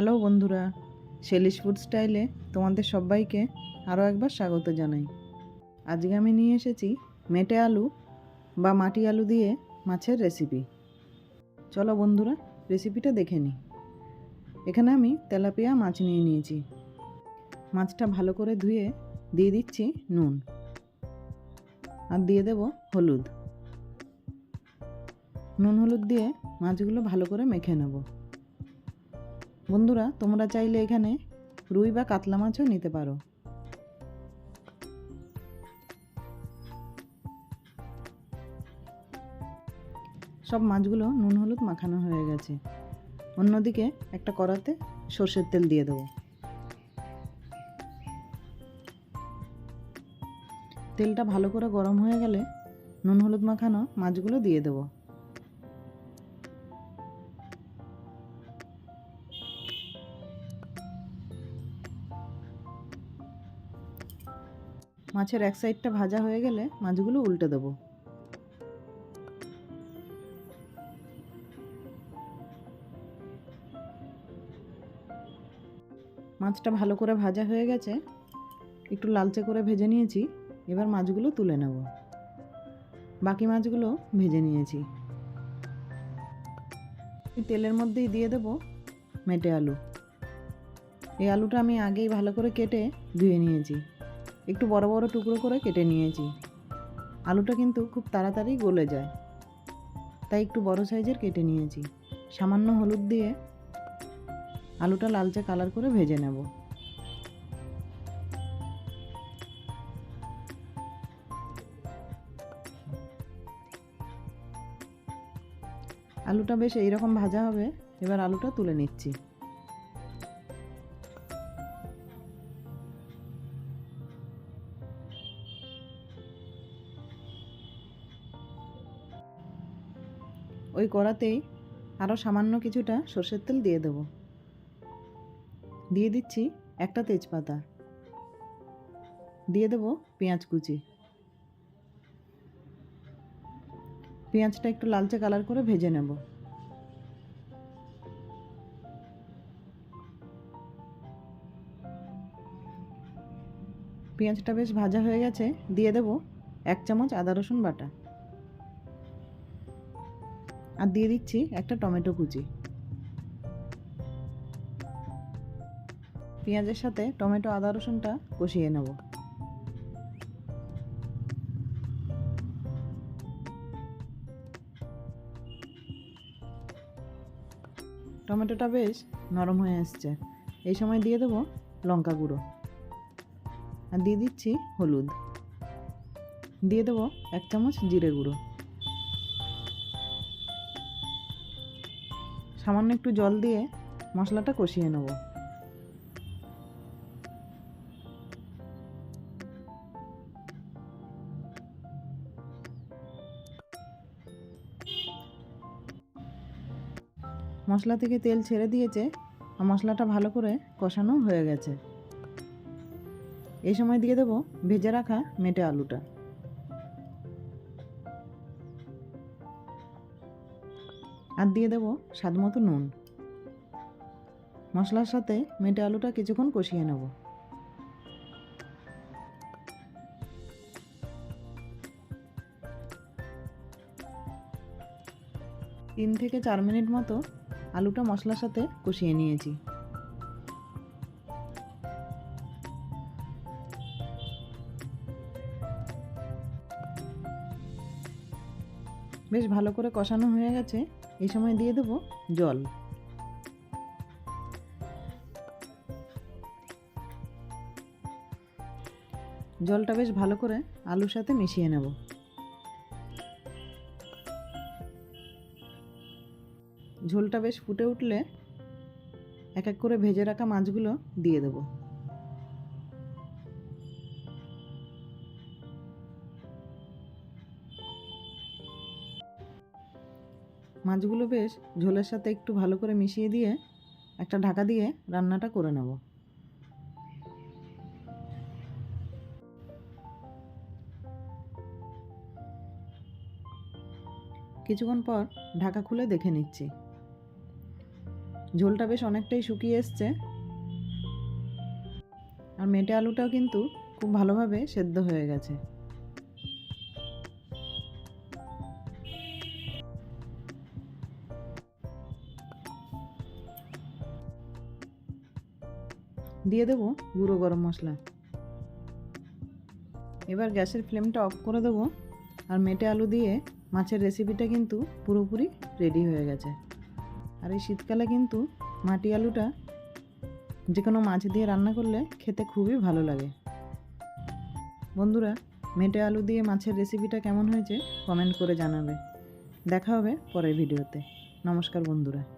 Hello বন্ধুরা শেলিশ food স্টাইলে তোমাদের সবাইকে আরও একবার স্বাগত জানাই। আজকে আমি নিয়ে এসেছি মেটে আলু বা মাটি আলু দিয়ে মাছের রেসিপি চলো বন্ধুরা রেসিপিটা দেখে নিই। এখানে আমি তেলাপিয়া মাছ নিয়ে নিয়েছি। মাছটা ভালো করে ধুয়ে দিয়ে দিচ্ছি নুন আর দিয়ে দেব হলুদ। নুন হলুদ দিয়ে মাছগুলো ভালো করে মেখে নেব। বন্ধুরা, তোমরা চাইলে এখানে রুই বা কাতলা মাছও নিতে পারো। সব মাছগুলো নুন, হলুদ মাখানো হয়ে গেছে। অন্যদিকে একটা কড়াতে সর্ষের তেল দিয়ে দেবো। তেলটা ভালো করে গরম হয়ে গেলে নুন, হলুদ মাখানো মাছগুলো দিয়ে দেবো। মাছের এক সাইডটা ভাজা হয়ে গেলে মাছগুলো উল্টে দেবো। মাছটা ভালো করে ভাজা হয়ে গেছে, একটু লালচে করে ভেজে নিয়েছি, এবার মাছগুলো তুলে নেব। বাকি মাছগুলো ভেজে নিয়েছি। তেলের মধ্যেই দিয়ে দেব মেটে আলু। এই আলুটা আমি আগেই ভালো করে কেটে ধুয়ে নিয়েছি। একটু বড় বড় টুকরো করে কেটে নিয়েছি। আলুটা কিন্তু খুব তাড়াতাড়ি গলে যায়। তাই একটু বড় সাইজের কেটে নিয়েছি। সামান্য হলুদ দিয়ে আলুটা লালচে কালার করে ভেজে নেব। আলুটা বেশ এইরকম ভাজা হবে। এবার আলুটা তুলে নিচ্ছি। ওই কড়াতেই আরও সামান্য কিছুটা সর্ষের তেল দিয়ে দেবো। দিয়ে দিচ্ছি একটা তেজপাতা। দিয়ে দেবো পেঁয়াজ কুচি। পেঁয়াজটা একটু লালচে কালার করে ভেজে নেব। পেঁয়াজটা বেশ ভাজা হয়ে গেছে, দিয়ে দেবো এক চামচ আদা রসুন বাটা। আর দিয়ে দিচ্ছি একটা টমেটো কুচি। পেঁয়াজের সাথে টমেটো, আদা, রসুনটা কষিয়ে নেব। টমেটোটা বেশ নরম হয়ে আসছে। এই সময় দিয়ে দেবো লঙ্কা গুঁড়ো। আর দিয়ে দিচ্ছি হলুদ। দিয়ে দেবো এক চামচ জিরে গুঁড়ো। সামান্য একটু জল দিয়ে মশলাটা কষিয়ে নেব। মশলা থেকে তেল ছেড়ে দিয়েছে, আর মশলাটা ভালো করে কষানো হয়ে গেছে। এই সময় দিয়ে দেবো ভেজে রাখা মেটে আলুটা। আর দিয়ে দেবো স্বাদ মতো নুন। মশলার সাথে মেটে আলুটা কিছুক্ষণ কষিয়ে নেব। তিন থেকে চার মিনিট মতো আলুটা মশলার সাথে কষিয়ে নিয়েছি। বেশ ভালো করে কষানো হয়ে গেছে। এই সময় দিয়ে দেবো জল। জলটা বেশ ভালো করে আলুর সাথে মিশিয়ে নেব। ঝোলটা বেশ ফুটে উঠলে এক এক করে ভেজে রাখা মাছগুলো দিয়ে দেবো। মাছগুলো বেশ ঝোলের সাথে একটু ভালো করে মিশিয়ে দিয়ে একটা ঢাকা দিয়ে রান্নাটা করে নেব। কিছুক্ষণ পর ঢাকা খুলে দেখে নিচ্ছি। ঝোলটা বেশ অনেকটাই শুকিয়ে এসছে। আর মেটে আলুটাও কিন্তু খুব ভালোভাবে সেদ্ধ হয়ে গেছে। দিয়ে দেবো গুঁড়ো গরম মশলা। এবার গ্যাসের ফ্লেমটা অফ করে দেবো আর মেটে আলু দিয়ে মাছের রেসিপিটা কিন্তু পুরোপুরি রেডি হয়ে গেছে। আর এই শীতকালে কিন্তু মাটি আলুটা যে কোনো মাছ দিয়ে রান্না করলে খেতে খুবই ভালো লাগে। বন্ধুরা, মেটে আলু দিয়ে মাছের রেসিপিটা কেমন হয়েছে কমেন্ট করে জানাবে। দেখা হবে পরের ভিডিওতে। নমস্কার বন্ধুরা।